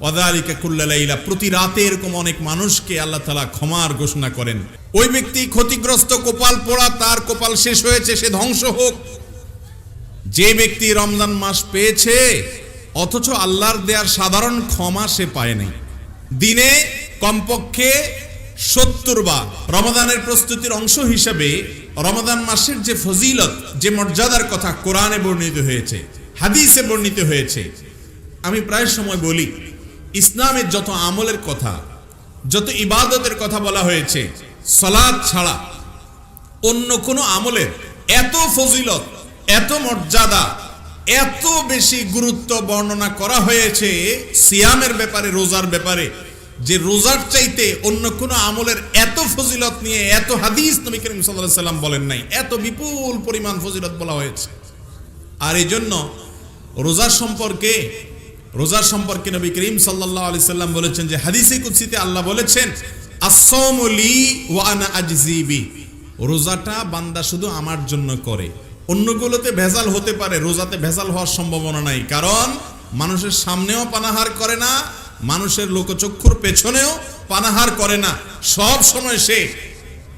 ওয়াদালিকা কুল্লালাইলা প্রতি রাতে এরকম অনেক মানুষকে আল্লাহ তালা ক্ষমার ঘোষণা করেন। ওই ব্যক্তি ক্ষতিগ্রস্ত কপাল পোড়া, তার কপাল শেষ হয়েছে, সে ধ্বংস হোক। যে ব্যক্তি রমজান মাস পেয়েছে, অথচ আল্লাহর দেয়ার সাধারণ ক্ষমা সে পায় নাই। দিনে কমপক্ষে সত্তর বার রমাদানের প্রস্তুতির অংশ হিসেবে রমাদান মাসের যে ফজিলত, যে মর্যাদার কথা কোরআনে বর্ণিত হয়েছে, হাদিসে বর্ণিত হয়েছে। আমি প্রায় সময় বলি ইসলামের যত আমলের কথা, যত ইবাদতের কথা বলা হয়েছে সলাদ ছাড়া অন্য কোনো আমলের এত ফজিলত, এত মর্যাদা, এত বেশি গুরুত্ব বর্ণনা করা হয়েছে সিয়ামের ব্যাপারে, রোজার ব্যাপারে, যে রোজার চাইতে অন্য কোনো আমলের এত ফজিলত নিয়ে, এত হাদিস নবী করিম সাল্লাহ সাল্লাম বলেন নাই, এত বিপুল পরিমাণ ফজিলত বলা হয়েছে। আর এই জন্য রোজার সম্পর্কে রোজার সম্পর্কে নবী করিম সাল্লাহ আলি সাল্লাম বলেছেন যে হাদিসে কুৎসিতে আল্লাহ বলেছেন আসলি ওয়ানা আজজিবি রোজাটা বান্দা শুধু আমার জন্য করে। অন্যগুলোতে ভেজাল হতে পারে, রোজাতে ভেজাল হওয়ার সম্ভাবনা নাই। কারণ, মানুষের সামনেও পানাহার করে না, মানুষের লোকচক্ষুর পেছনেও পানাহার করে না। সব সময় সে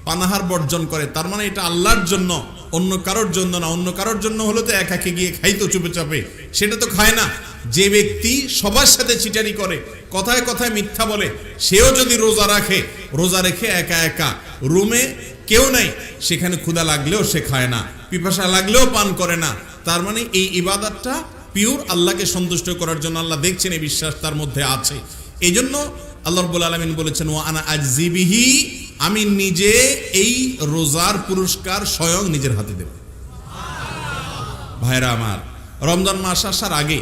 পানাহার বর্জন করে। তার মানে এটা আল্লাহর জন্য, অন্য কারোর জন্য না। অন্য কারোর জন্য হলে তো একাকে গিয়ে খাইতো চুপে চাপে সেটা তো খায় না। যে ব্যক্তি সবার সাথে চিটারি করে, কথায় কথায় মিথ্যা বলে, সেও যদি রোজা রাখে, রোজা রেখে একা একা। রুমে কেউ নাই, সেখানে ক্ষুধা লাগলেও সে খায় না, পিপাসা লাগলেও পান করে না। তার মানে এই ইবাদতটা পিওর আল্লাহকে সন্তুষ্ট করার জন্য আল্লাহ দেখছেন, এই বিশ্বাস তার মধ্যে আছে। এই জন্য আল্লাহ রব্বুল আলমিন বলেছেন ও আনা আজিবিহি আমি নিজে এই রোজার পুরস্কার স্বয়ং নিজের হাতে দেব। ভাইরা আমার, রমজান মাস আসার আগে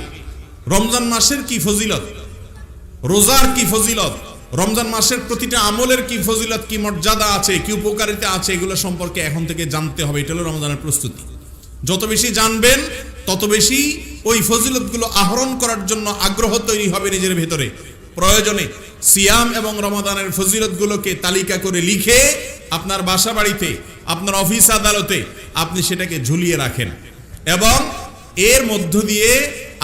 রমজান মাসের কি ফজিলত? রোজার কি ফজিলত? রমজান মাসের প্রতিটা আমলের কি ফজিলত, কি মর্যাদা আছে, কি উপকারিতা আছে, এগুলো সম্পর্কে এখন থেকে জানতে হবে। এটা হলো রমজানের প্রস্তুতি। যত বেশি জানবেন, তত বেশি ওই ফজিলতগুলো আহরণ করার জন্য আগ্রহ তৈরি হবে নিজের ভেতরে। প্রয়োজনে সিয়াম এবং রমাদানের ফজিলতগুলোকে তালিকা করে লিখে আপনার বাসা বাড়িতে আপনার অফিস আদালতে আপনি সেটাকে ঝুলিয়ে রাখেন। এবং এর মধ্য দিয়ে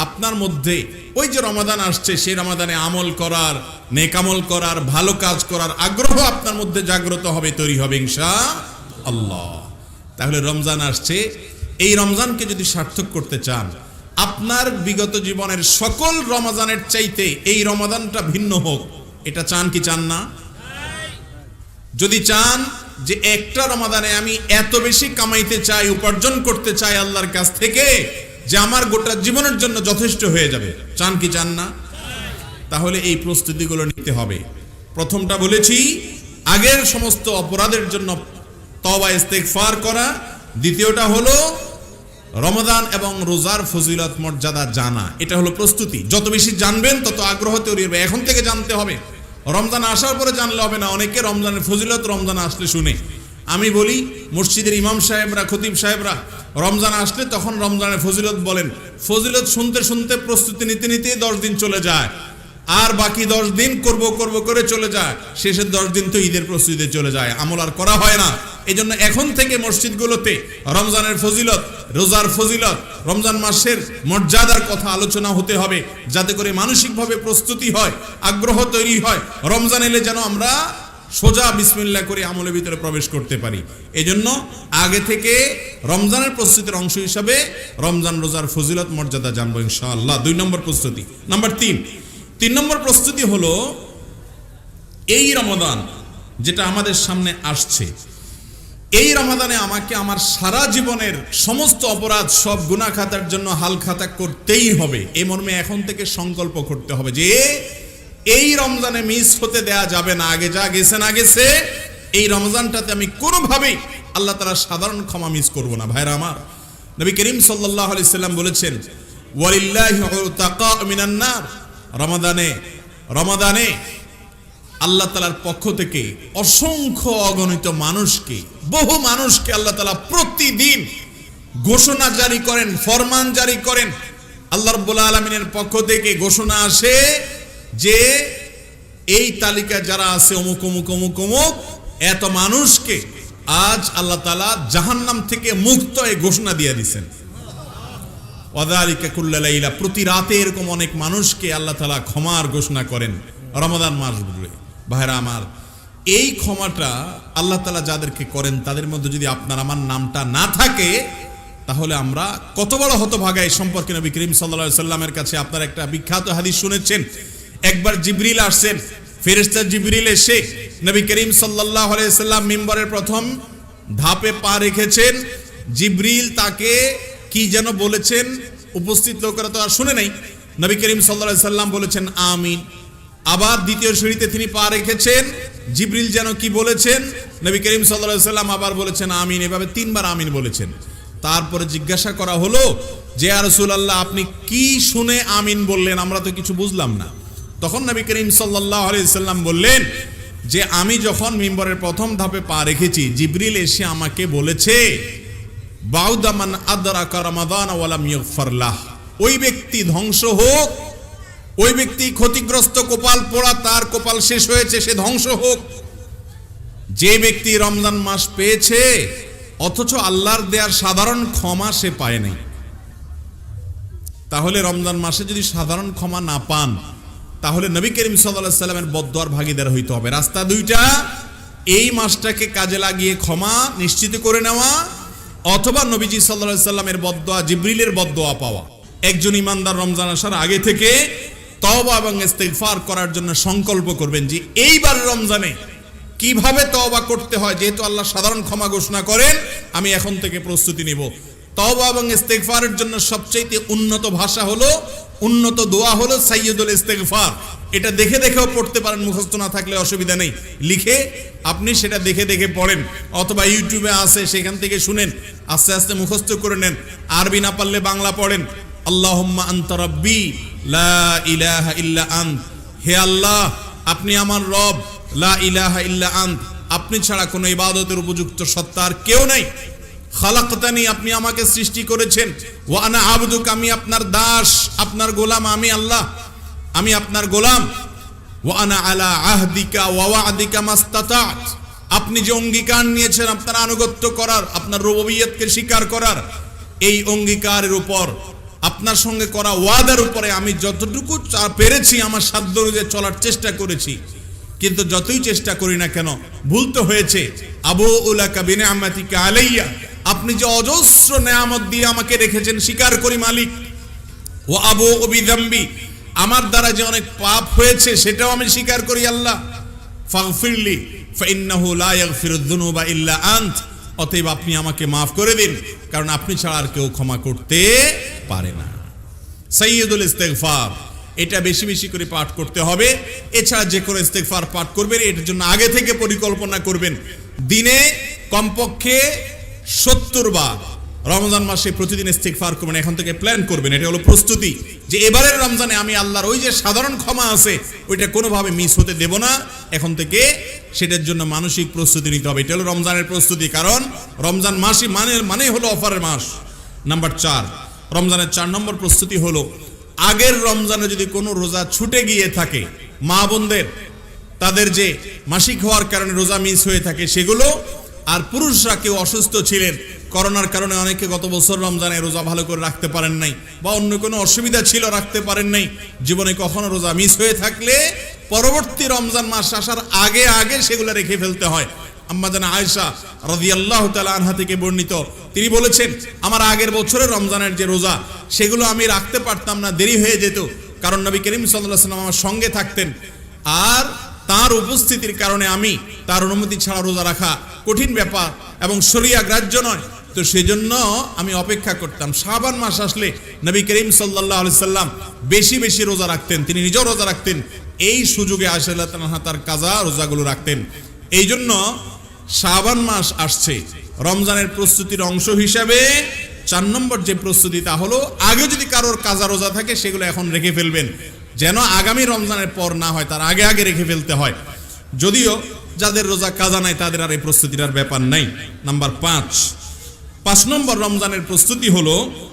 আপনার মধ্যে ওই যে রমাদান আসছে, সেই রমাদানে আমল করার নেকামল করার, ভালো কাজ করার আগ্রহ আপনার মধ্যে জাগ্রত হবে, তৈরি হবে ইনশা আল্লাহ তাহলে রমজান আসছে। এই রমজানকে যদি সার্থক করতে চান, আপনার বিগত জীবনের সকল রমাজানের চাইতে এই রমাদানটা ভিন্ন হোক। এটা চান কি চান না? যদি চান যে একটা রমাদানে আমি এত বেশি কামাইতে চাই, উপার্জন করতে চাই আল্লাহর কাছ থেকে যে আমার গোটা জীবনের জন্য যথেষ্ট হয়ে যাবে। চান কি চান না? তাহলে এই প্রস্তুতিগুলো নিতে হবে। প্রথমটা বলেছি, আগের সমস্ত অপরাধের জন্য তবা ইস্তেগফার করা। দ্বিতীয়টা হলো রমদান এবং রোজার ফজিলত, মর্যাদা জানা। এটা হলো প্রস্তুতি। যত বেশি জানবেন, তত আগ্রহ তৈরি হবে। এখন থেকে জানতে হবে। রমজান আসার পরে জানলে হবে না। অনেকে রমজানের ফজিলত, রমজান আসলে শুনে। আমি বলি, মসজিদের ইমাম সাহেবরা, খতিব সাহেবরা, রমজান আসলে তখন রমজানের ফজিলত বলেন। ফজিলত শুনতে শুনতে প্রস্তুতি নিতে নিতে দশ দিন চলে যায়। আর বাকি দশ দিন করব করব করে চলে যায়। শেষের দশ দিন তো ঈদের প্রস্তুতিতে চলে যায়। আমল আর করা হয় না। এই জন্য এখন থেকে মসজিদগুলোতে রমজানের ফজিলত, রোজার ফজিলত, রমজান মাসের মর্যাদার কথা আলোচনা হতে হবে। যাতে করে মানসিকভাবে প্রস্তুতি হয়, আগ্রহ তৈরি হয়। রমজান এলে যেন আমরা সোজা বিসমিল্লা করে আমলের ভিতরে প্রবেশ করতে পারি। এই জন্য আগে থেকে রমজানের প্রস্তুতির অংশ হিসাবে রমজান রোজার ফজিলত মর্যাদা জানব ইনশাআল্লাহ। দুই নম্বর প্রস্তুতি। নাম্বার তিন। তিন নম্বর প্রস্তুতি হলো এই রমাদান যেটা আমাদের সামনে আসছে। এই রমাদানে আমাকে আমার সারা জীবনের সমস্ত অপরাধ সব গুণা খাতার জন্য হাল খাতা করতেই হবে। এই মর্মে এখন থেকে সংকল্প করতে হবে যে এই রমজানে মিস হতে দেয়া যাবে না। আগে যা গেছে না গেছে, এই রমজানটাতে আমি কোনোভাবেই আল্লাহ তারা সাধারণ ক্ষমা মিস করব না। ভাইরা আমার, নবী করিম সাল্লাহ আলি সাল্লাম বলেছেন রমাদানে রমাদানে আল্লাহ তালার পক্ষ থেকে অসংখ্য অগণিত মানুষকে, বহু মানুষকে আল্লাহ তালা প্রতিদিন ঘোষণা জারি করেন, ফরমান জারি করেন। আল্লাহ রব্বুল আলমিনের পক্ষ থেকে ঘোষণা আসে যে এই তালিকা যারা আছে অমুক অমুক অমুক অমুক, এত মানুষকে আজ আল্লাহ তালা জাহান্নাম থেকে মুক্ত এ ঘোষণা দিয়ে দিছেন ওয়াদালিকা কুল্লালাইলা প্রতি রাতে এরকম অনেক মানুষকে আল্লাহ তালা ক্ষমার ঘোষণা করেন। রমাদান মাস ভাইরা আমার, এই ক্ষমাটা আল্লাহ তালা যাদেরকে করেন, তাদের মধ্যে যদি আপনার আমার নামটা না থাকে, তাহলে আমরা কত বড় হতভাগা এই সম্পর্কে নবী করিম সাল্লা সাল্লামের কাছে আপনার একটা বিখ্যাত হাদিস শুনেছেন। একবার জিবরিল আসছেন। ফেরেস্তা জিবরিল এসে নবী করিম সাল্লাহ সাল্লাম মিম্বরের প্রথম ধাপে পা রেখেছেন। জিবরিল তাকে কি যেন বলেছেন উপস্থিত লোকেরা তো আর শুনে নাই। নবী করিম সাল্লা সাল্লাম বলেছেন, আমিন। আবার দ্বিতীয় সিঁড়িতে তিনি পা রেখেছেন। জিবরিল যেন কি বলেছেন? নবী করিম সাল্লা সাল্লাম আবার বলেছেন, আমিন। এভাবে তিনবার আমিন বলেছেন। তারপরে জিজ্ঞাসা করা হলো যে আর আল্লাহ আপনি কি শুনে আমিন বললেন? আমরা তো কিছু বুঝলাম না। তখন নবী করিম সাল্লাহ সাল্লাম বললেন, যে আমি যখন মিম্বরের প্রথম ধাপে পা রেখেছি, জিবরিল এসে আমাকে বলেছে বাউদামান আদরা কারামাদান ওয়ালাম ইগফারলাহ ওই ব্যক্তি ধ্বংস হোক, ওই ব্যক্তি ক্ষতিগ্রস্ত কপাল পোড়া, তার কপাল শেষ হয়েছে, সে ধ্বংস হোক। যে ব্যক্তি রমজান মাস পেয়েছে, অথচ আল্লাহর দেয়ার সাধারণ ক্ষমা সে পায় নাই। তাহলে রমজান মাসে যদি সাধারণ ক্ষমা না পান তাহলে নবী করিম সাল্লাহ সাল্লামের বদোয়ার ভাগিদার হইতে হবে। রাস্তা দুইটা, এই মাসটাকে কাজে লাগিয়ে ক্ষমা নিশ্চিত করে নেওয়া অথবা নবীজি সাল্লাহ সাল্লামের বদোয়া জিব্রিলের বদোয়া পাওয়া। একজন ইমানদার রমজান আসার আগে থেকে তওবা এবং ইস্তেগফার করার জন্য সংকল্প করবেন যে, এইবার রমজানে কীভাবে তওবা করতে হয়? যেহেতু আল্লাহ সাধারণ ক্ষমা ঘোষণা করেন, আমি এখন থেকে প্রস্তুতি নিব। তওবা এবং ইস্তেগফারের জন্য সবচেয়ে উন্নত ভাষা হলো, উন্নত দোয়া হলো সাইয়দুল ইস্তেগফার। এটা দেখে দেখেও পড়তে পারেন, মুখস্থ না থাকলে অসুবিধা নেই। লিখে আপনি সেটা দেখে দেখে পড়েন, অথবা ইউটিউবে আসে সেখান থেকে শুনেন, আস্তে আস্তে মুখস্থ করে নেন, আরবি না পারলে বাংলা পড়েন। আল্লাহুম্মা আনতা রাব্বি, লা ইলাহা ইল্লা আন্ত। হে আল্লাহ, আপনি আমার রব, লা ইলাহা ইল্লা আন্ত। আপনি ছাড়া কোনো ইবাদতের উপযুক্ত সত্তা আর কেউ নাই। খালাকতানি, আপনি আমাকে সৃষ্টি করেছেন। ওয়া আনা আবদুক, আমি আপনার দাস, আপনার গোলাম, আমি আল্লাহ, আমি আপনার গোলাম। ওয়া আনা আলা আহদিকা ওয়া ওয়াদিকা মাস্তাতাত। আপনি যে অঙ্গীকার নিয়েছেন, আপনার আনুগত্য করার, আপনার রুবুবিয়তকে স্বীকার করার, এই অঙ্গীকারের উপর, আপনার সঙ্গে করা ওয়াদার উপরে আমি যতটুকু পেরেছি, আমার সাধ্য অনুযায়ী চলার চেষ্টা করেছি। কিন্তু যতই চেষ্টা করি না কেন, ভুল তো হয়েছে। আবু উলাকা বিনে আমাতিকা আলাইয়া। আপনি যে অজস্র নেয়ামত দিয়ে আমাকে রেখেছেন স্বীকার করি মালিক। ও আবু অবিদম্বি, আমার দ্বারা যে অনেক পাপ হয়েছে, সেটাও আমি স্বীকার করি আল্লাহ। ফাগফিরলি, ফাইন্নাহু লা ইয়াগফিরুদ যুনুবা ইল্লা আন্ত। অতএব আপনি আমাকে মাফ করে দিন, কারণ আপনি ছাড়া আর কেউ ক্ষমা করতে পারে না। সৈয়দুল ইস্তেগফার, এটা বেশি বেশি করে পাঠ করতে হবে। এছাড়া যে কোনো ইস্তেগফার পাঠ করবেন, এটার জন্য আগে থেকে পরিকল্পনা করবেন। দিনে কমপক্ষে সত্তর বার। রমজান মাসে প্রতিদিন ইস্তেগফার করবেন, এখন থেকে প্ল্যান করবেন। এটা হলো প্রস্তুতি। যে এবারের রমজানে আমি আল্লাহর ওই যে সাধারণ ক্ষমা আছে, ওইটা কোনোভাবে মিস হতে দেব না। এখন থেকে সেটার জন্য মানসিক প্রস্তুতি নিতে হবে। এটা হলো রমজানের প্রস্তুতি, কারণ রমজান মাসই মানে মানে হলো অফারের মাস। নাম্বার চার, রমজানের চার নম্বর প্রস্তুতি হলো, আগের রমজানে যদি কোনো রোজা ছুটে গিয়ে থাকে, মা বোনদের, তাদের যে মাসিক হওয়ার কারণে রোজা মিস হয়ে থাকে, সেগুলো আর পুরুষরা কেউ অসুস্থ ছিলেন। করোনার কারণে অনেকে গত বছর রমজানে রোজা ভালো করে রাখতে পারেন নাই বা অন্য কোনো অসুবিধা ছিল রাখতে পারেন নাই। জীবনে কখনো রোজা মিস হয়ে থাকলে পরবর্তী রমজান মাস আসার আগে আগে সেগুলো রেখে ফেলতে হয়। আম্মা জানা আয়েশা রাদিয়াল্লাহু তাআলা আনহা থেকে বর্ণিত। তিনি বলেছেন, আমার আগের বছরের রমজানের যে রোজা, সেগুলো আমি রাখতে পারতাম না, দেরি হয়ে যেত। কারণ নবী করিম সাল্লাল্লাহু আলাইহি ওয়াসাল্লাম আমার সঙ্গে থাকতেন। আর তার উপস্থিতির কারণে আমি তার অনুমতি ছাড়া রোজা রাখা কঠিন ব্যাপার এবং শরিয়া গ্রাহ্য নয়। তো সেজন্য আমি অপেক্ষা করতাম। শাবান মাস আসলে নবী করিম সাল্লাল্লাহু আলাইহি সাল্লাম বেশি বেশি রোজা রাখতেন। তিনি নিজেও রোজা রাখতেন। এই সুযোগে আশাল্লাহ তার কাজা রোজাগুলো রাখতেন। এই জন্য শাবান মাস আসছে। রমজানের প্রস্তুতির অংশ হিসাবে চার নম্বর যে প্রস্তুতি তা হলো, আগে যদি কারোর কাজা রোজা থাকে, সেগুলো এখন রেখে ফেলবেন। যেন আগামী রমজানের পর না হয়, তার আগে আগে রেখে ফেলতে হয়। যদিও যাদের রোজা কাজা নাই, তাদের আর এই প্রস্তুতিটার ব্যাপার নাই। নাম্বার পাঁচ। পাঁচ নম্বর রমজানের প্রস্তুতি হলো